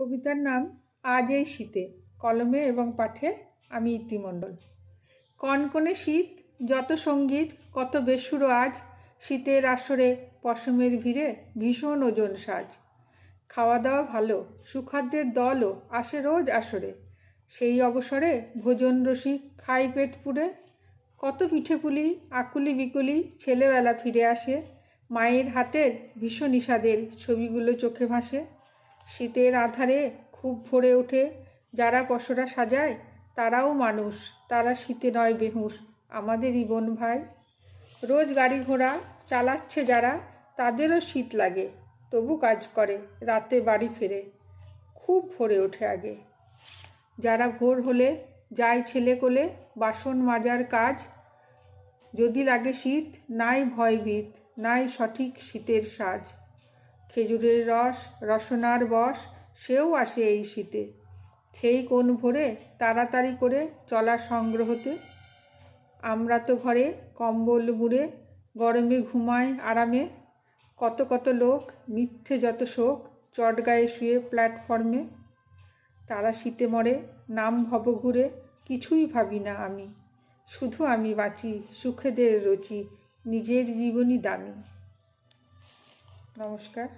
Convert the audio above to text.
কবিতার নাম আজ এই শীতে, কলমে এবং পাঠে আমি ইতিমণ্ডল। কনকনে শীত, যত সংগীত, কত বেসুরো আজ, শীতের আসরে পশমের ভিড়ে ভীষণ ওজন সাজ। খাওয়া দাওয়া ভালো, সুখাদ্যের দলও আসে রোজ আসরে। সেই অবসরে ভোজন রসিক খাই পেট পুড়ে। কত পিঠেপুলি, আকুলি বিকুলি ছেলেবেলা ফিরে আসে। মায়ের হাতের ভীষণ ইসাদের ছবিগুলো চোখে ভাসে। শীতের আধারে খুব ভরে ওঠে। যারা পশরা সাজায়, তারাও মানুষ, তারা শীতে নয় বেহুশ। আমাদেরই বোন ভাই। রোজ গাড়ি ঘোড়া চালাচ্ছে যারা, তাদেরও শীত লাগে, তবু কাজ করে, রাতে বাড়ি ফেরে। খুব ভরে ওঠে আগে। যারা ভোর হলে যায় ছেলে কোলে, বাসন মাজার কাজ। যদি লাগে শীত, নাই ভয়ভীত, নাই সঠিক শীতের সাজ। খেজুরের রস, রসনার বস, সেও আসে এই শীতে। সেই কোন ভোরে তাড়াতাড়ি করে চলা সংগ্রহতে? আমরা তো ঘরে কম্বল মুড়ে, গরমে ঘুমায় আরামে। কত কত লোক মিথ্যে যত শোক চটগায়ে শুয়ে প্ল্যাটফর্মে। তারা শীতে মরে, নাম ভব ঘুরে, কিছুই ভাবি না আমি। শুধু আমি বাঁচি, সুখেদের রচি, নিজের জীবনই দামি। নমস্কার।